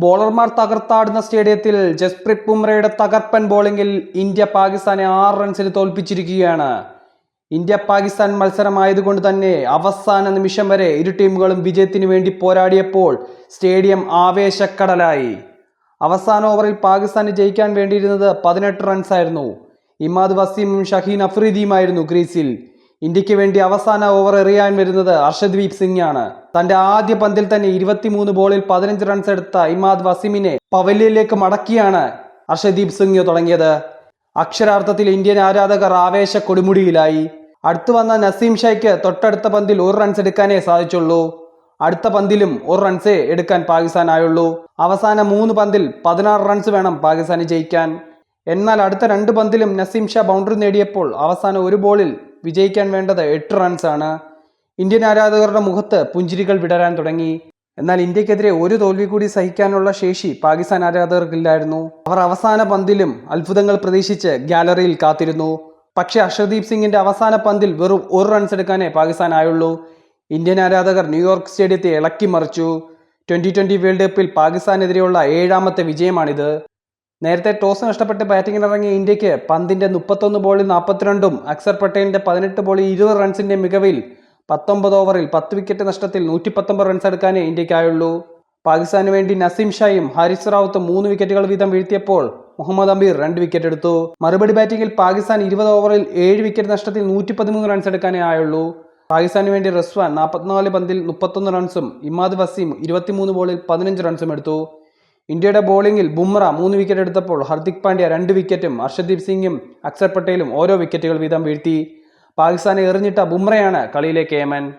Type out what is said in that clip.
ബോളർമാർ തകർത്താടുന്ന സ്റ്റേഡിയത്തിൽ ജസ്പ്രീത് ബുംറയുടെ തകർപ്പൻ ബോളിംഗിൽ ഇന്ത്യ പാകിസ്ഥാനെ ആറ് റൺസിന് തോൽപ്പിച്ചിരിക്കുകയാണ്. ഇന്ത്യ പാകിസ്ഥാൻ മത്സരമായതുകൊണ്ട് തന്നെ അവസാന നിമിഷം വരെ ഇരു ടീമുകളും വിജയത്തിന് വേണ്ടി പോരാടിയപ്പോൾ സ്റ്റേഡിയം ആവേശക്കടലായി. അവസാന ഓവറിൽ പാകിസ്ഥാന് ജയിക്കാൻ വേണ്ടിയിരുന്നത് പതിനെട്ട് റൺസായിരുന്നു. ഇമാദ് വസീമും ഷഹീൻ അഫ്രീദിയുമായിരുന്നു ക്രീസിൽ ഇന്ത്യയ്ക്ക് വേണ്ടി അവസാന ഓവർ എറിയാൻ വരുന്നത് അർഷദ്വീപ് സിംഗ് ആണ് തന്റെ ആദ്യ പന്തിൽ തന്നെ ഇരുപത്തിമൂന്ന് ബോളിൽ പതിനഞ്ച് റൺസ് എടുത്ത ഇമാദ് വസീമിനെ പവലിയനിലേക്ക് മടക്കിയാണ് അർഷദ്വീപ് സിംഗ് തുടങ്ങിയത്. അക്ഷരാർത്ഥത്തിൽ ഇന്ത്യൻ ആരാധകർ ആവേശ കൊടുമുടിയിലായി. അടുത്തു വന്ന നസീം ഷായ്ക്ക് തൊട്ടടുത്ത പന്തിൽ ഒരു റൺസ് എടുക്കാനേ സാധിച്ചുള്ളൂ. അടുത്ത പന്തിലും ഒരു റൺസേ എടുക്കാൻ പാകിസ്ഥാനായുള്ളൂ. അവസാന മൂന്ന് പന്തിൽ പതിനാറ് റൺസ് വേണം പാകിസ്ഥാന് ജയിക്കാൻ. എന്നാൽ അടുത്ത രണ്ട് പന്തിലും നസീം ഷാ ബൗണ്ടറി നേടിയപ്പോൾ അവസാന ഒരു ബോളിൽ വിജയിക്കാൻ വേണ്ടത് എട്ട് റൺസാണ് ഇന്ത്യൻ ആരാധകരുടെ മുഖത്ത് പുഞ്ചിരികൾ വിടരാൻ തുടങ്ങി. എന്നാൽ ഇന്ത്യക്കെതിരെ ഒരു തോൽവി കൂടി സഹിക്കാനുള്ള ശേഷി പാകിസ്ഥാൻ ആരാധകർക്കില്ലായിരുന്നു. അവർ അവസാന പന്തിലും അത്ഭുതങ്ങൾ പ്രതീക്ഷിച്ച് ഗാലറിയിൽ കാത്തിരുന്നു. പക്ഷേ അർഷദീപ് സിംഗിന്റെ അവസാന പന്തിൽ വെറും ഒരു റൺസ് എടുക്കാനേ പാകിസ്ഥാൻ ആയുള്ളൂ. ഇന്ത്യൻ ആരാധകർ ന്യൂയോർക്ക് സ്റ്റേഡിയത്തെ ഇളക്കി മറിച്ചു. ട്വന്റി ട്വന്റി വേൾഡ് കപ്പിൽ പാകിസ്ഥാനെതിരെയുള്ള ഏഴാമത്തെ വിജയമാണിത്. നേരത്തെ ടോസ് നഷ്ടപ്പെട്ട് ബാറ്റിംഗിനിറങ്ങിയ ഇന്ത്യയ്ക്ക് പന്തിന്റെ മുപ്പത്തൊന്ന് ബോളിൽ നാൽപ്പത്തിരണ്ടും അക്സർ പട്ടേലിന്റെ പതിനെട്ട് ബോളിൽ ഇരുപത് റൺസിന്റെ മികവിൽ പത്തൊമ്പത് ഓവറിൽ പത്ത് വിക്കറ്റ് നഷ്ടത്തിൽ നൂറ്റി പത്തൊമ്പത് റൺസ് എടുക്കാനേ ഇന്ത്യക്കായുള്ളൂ പാകിസ്ഥാന് വേണ്ടി നസീം ഷായും ഹാരിസ് റാവത്തും മൂന്ന് വിക്കറ്റുകൾ വീതം വീഴ്ത്തിയപ്പോൾ മുഹമ്മദ് അമീർ രണ്ട് വിക്കറ്റ് എടുത്തു. മറുപടി ബാറ്റിംഗിൽ പാകിസ്ഥാൻ ഇരുപത് ഓവറിൽ ഏഴ് വിക്കറ്റ് നഷ്ടത്തിൽ നൂറ്റി പതിമൂന്ന് റൺസ് എടുക്കാനേ ആയുള്ളൂ. പാകിസ്ഥാന് വേണ്ടി റസ്വാൻ നാൽപ്പത്തിനാല് പന്തിൽ മുപ്പത്തൊന്ന് റൺസും ഇമാദ് വസീം ഇരുപത്തിമൂന്ന് ബോളിൽ പതിനഞ്ച് റൺസും എടുത്തു. ഇന്ത്യയുടെ ബോളിംഗിൽ ബുംറ മൂന്ന് വിക്കറ്റ് എടുത്തപ്പോൾ ഹർദിക് പാണ്ഡ്യ രണ്ട് വിക്കറ്റും ഹർഷദീപ് സിംഗും അക്സർ പട്ടേലും ഓരോ വിക്കറ്റുകൾ വീതം വീഴ്ത്തി. പാകിസ്ഥാനെ എറിഞ്ഞിട്ട ബുംറയാണ് കളിയിലെ കേമൻ.